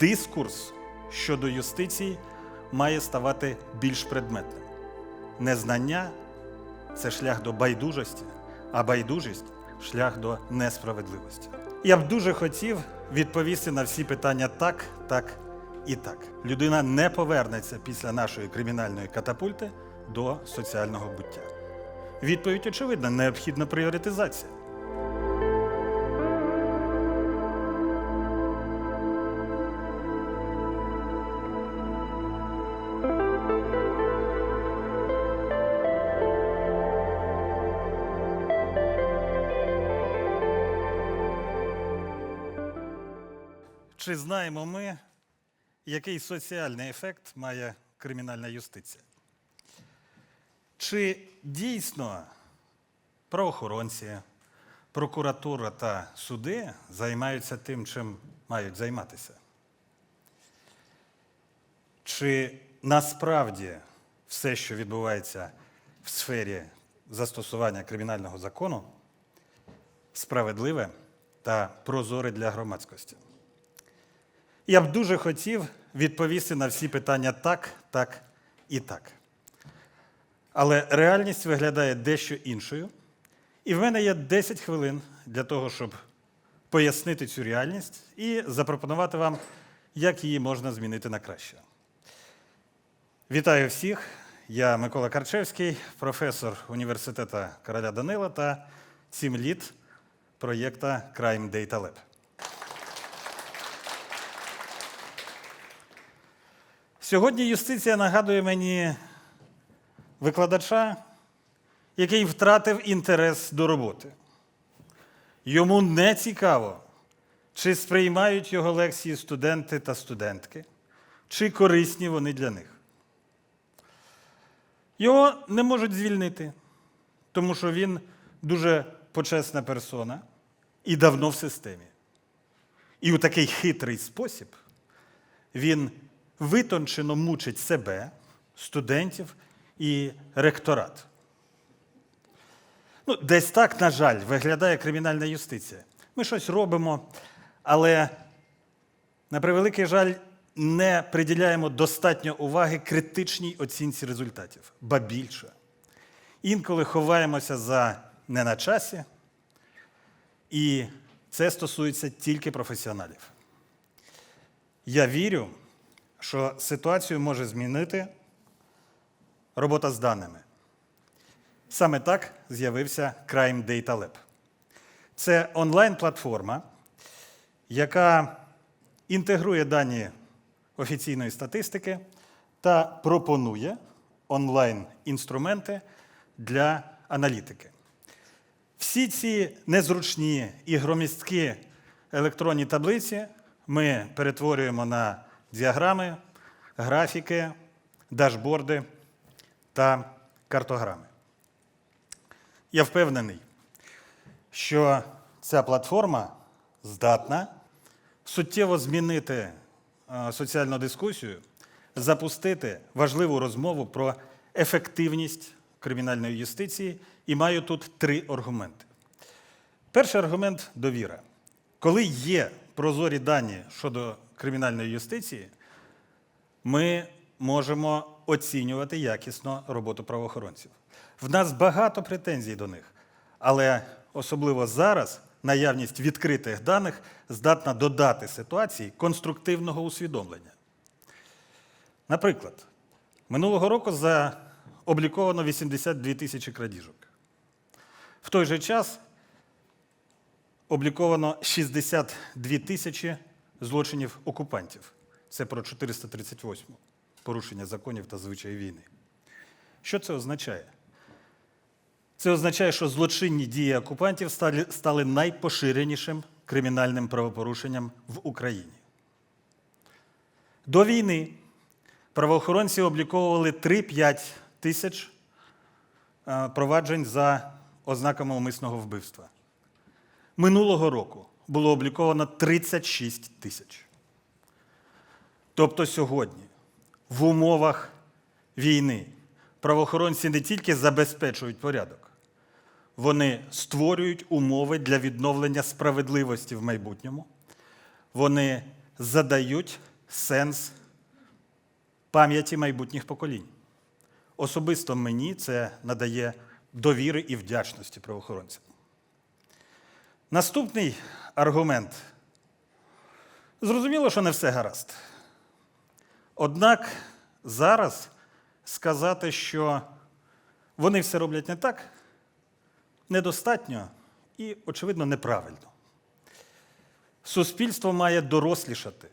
дискурс щодо юстиції має ставати більш предметним. Незнання це шлях до байдужості, а байдужість шлях до несправедливості. Я б дуже хотів відповісти на всі питання так, так і так. Людина не повернеться після нашої кримінальної катапульти до соціального буття. Відповідь очевидна: необхідна пріоритизація. Чи знаємо ми, який соціальний ефект має кримінальна юстиція? Чи дійсно правоохоронці, прокуратура та суди займаються тим, чим мають займатися? Чи насправді все, що відбувається в сфері застосування кримінального закону, справедливе та прозоре для громадськості? Я б дуже хотів відповісти на всі питання так, так і так. Але реальність виглядає дещо іншою. І в мене є 10 хвилин для того, щоб пояснити цю реальність і запропонувати вам, як її можна змінити на краще. Вітаю всіх! Я Микола Карчевський, професор університету короля Данила та цімліт проєкту Crime Data Lab. Сьогодні юстиція нагадує мені викладача, який втратив інтерес до роботи. Йому не цікаво, чи сприймають його лекції студенти та студентки, чи корисні вони для них. Його не можуть звільнити, тому що він дуже почесна персона і давно в системі. І у такий хитрий спосіб він витончено мучить себе, студентів і ректорат. Ну, десь так, на жаль, виглядає кримінальна юстиція. Ми щось робимо, але, на превеликий жаль, не приділяємо достатньо уваги критичній оцінці результатів, ба більше. Інколи ховаємося за не на часі, і це стосується тільки професіоналів. Я вірю, що ситуацію може змінити робота з даними. Саме так з'явився Crime Data Lab. Це онлайн-платформа, яка інтегрує дані офіційної статистики та пропонує онлайн-інструменти для аналітики. Всі ці незручні і громісткі електронні таблиці ми перетворюємо на діаграми, графіки, дашборди та картограми. Я впевнений, що ця платформа здатна суттєво змінити е, соціальну дискусію, запустити важливу розмову про ефективність кримінальної юстиції, і маю тут три аргументи. Перший аргумент довіра. Коли є прозорі дані щодо кримінальної юстиції, ми можемо оцінювати якісно роботу правоохоронців. В нас багато претензій до них, але особливо зараз наявність відкритих даних здатна додати ситуації конструктивного усвідомлення. Наприклад, минулого року заобліковано 82 тисячі крадіжок. В той же час обліковано 62 тисячі злочинів окупантів. Це про 438 порушення законів та звичаї війни. Що це означає? Це означає, що злочинні дії окупантів стали, найпоширенішим кримінальним правопорушенням в Україні. До війни правоохоронці обліковували 3-5 тисяч е, проваджень за ознаками умисного вбивства. Минулого року було обліковано 36 тисяч. Тобто сьогодні, в умовах війни, правоохоронці не тільки забезпечують порядок, вони створюють умови для відновлення справедливості в майбутньому, вони задають сенс пам'яті майбутніх поколінь. Особисто мені це надає довіри і вдячності правоохоронцям. Наступний аргумент. Зрозуміло, що не все гаразд. Однак зараз сказати, що вони все роблять не так, недостатньо і, очевидно, неправильно. Суспільство має дорослішати.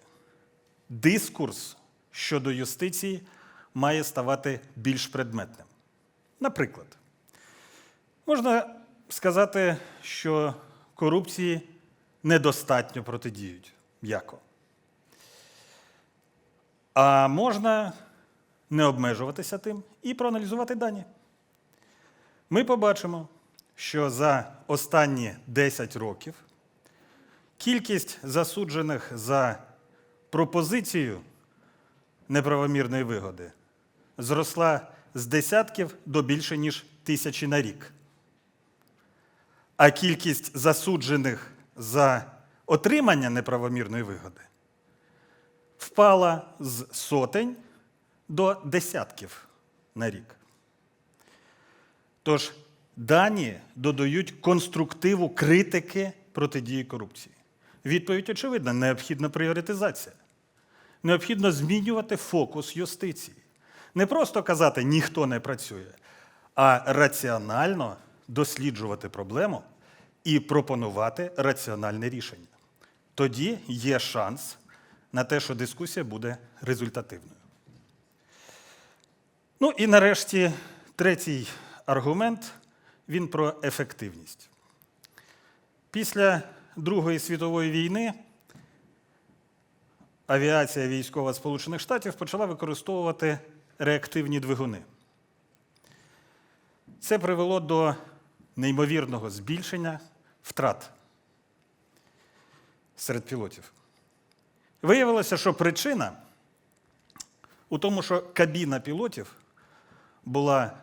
Дискурс щодо юстиції має ставати більш предметним. Наприклад, можна сказати, що корупції недостатньо протидіють. М'яко. А можна не обмежуватися тим і проаналізувати дані. Ми побачимо, що за останні 10 років кількість засуджених за пропозицію неправомірної вигоди зросла з десятків до більше, ніж тисячі на рік. А кількість засуджених за отримання неправомірної вигоди впала з сотень до десятків на рік. Тож дані додають конструктиву критики протидії корупції. Відповідь очевидна: необхідна пріоритизація. Необхідно змінювати фокус юстиції. Не просто казати ніхто не працює, а раціонально досліджувати проблему і пропонувати раціональне рішення. Тоді є шанс на те, що дискусія буде результативною. Ну і нарешті третій аргумент він про ефективність. Після Другої світової війни авіація військова Сполучених Штатів почала використовувати реактивні двигуни. Це привело до неймовірного збільшення втрат серед пілотів. Виявилося, що причина у тому, що кабіна пілотів була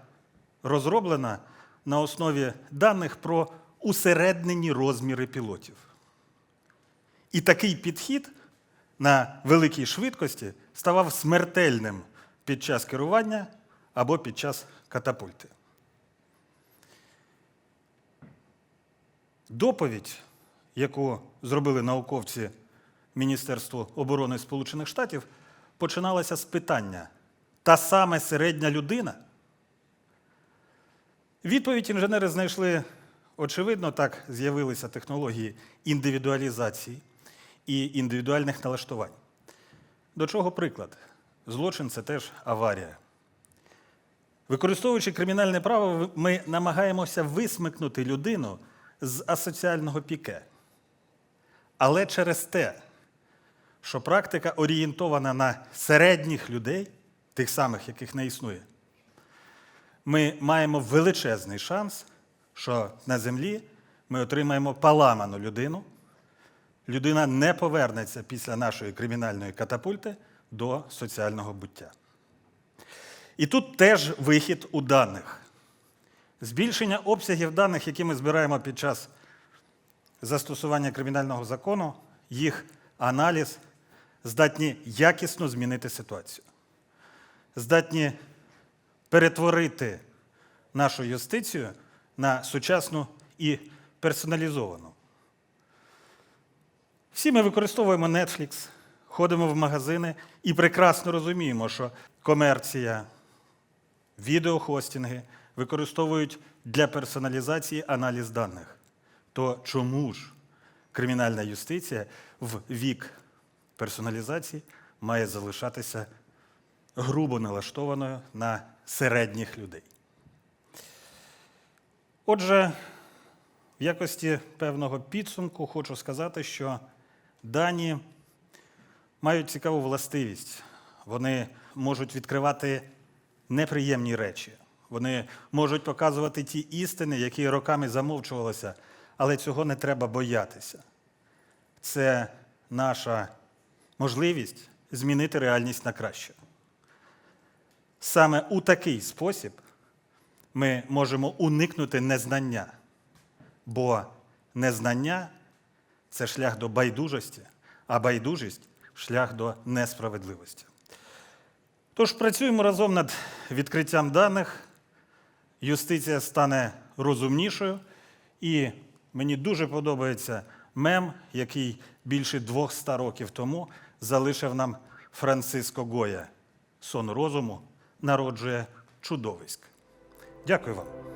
розроблена на основі даних про усереднені розміри пілотів. І такий підхід на великій швидкості ставав смертельним під час керування або під час катапульти. Доповідь, яку зробили науковці Міністерства оборони Сполучених Штатів, починалася з питання: та саме середня людина? Відповідь інженери знайшли очевидно, так з'явилися технології індивідуалізації і індивідуальних налаштувань. До чого приклад? Злочин це теж аварія. Використовуючи кримінальне право, ми намагаємося висмикнути людину з асоціального піке. Але через те, що практика орієнтована на середніх людей, тих самих, яких не існує, ми маємо величезний шанс, що на землі ми отримаємо поламану людину. Людина не повернеться після нашої кримінальної катапульти до соціального буття. І тут теж вихід у даних. Збільшення обсягів даних, які ми збираємо під час застосування кримінального закону, їх аналіз здатні якісно змінити ситуацію, здатні перетворити нашу юстицію на сучасну і персоналізовану. Всі ми використовуємо Netflix, ходимо в магазини і прекрасно розуміємо, що комерція, відеохостинги використовують для персоналізації аналіз даних. То чому ж кримінальна юстиція в вік персоналізації має залишатися грубо налаштованою на середніх людей? Отже, в якості певного підсумку хочу сказати, що дані мають цікаву властивість. Вони можуть відкривати неприємні речі. Вони можуть показувати ті істини, які роками замовчувалися, але цього не треба боятися. Це наша можливість змінити реальність на краще. Саме у такий спосіб ми можемо уникнути незнання, бо незнання це шлях до байдужості, а байдужість шлях до несправедливості. Тож працюємо разом над відкриттям даних. Юстиція стане розумнішою, і мені дуже подобається мем, який більше 200 років тому залишив нам Франциско Гоя. Сон розуму народжує чудовиськ. Дякую вам.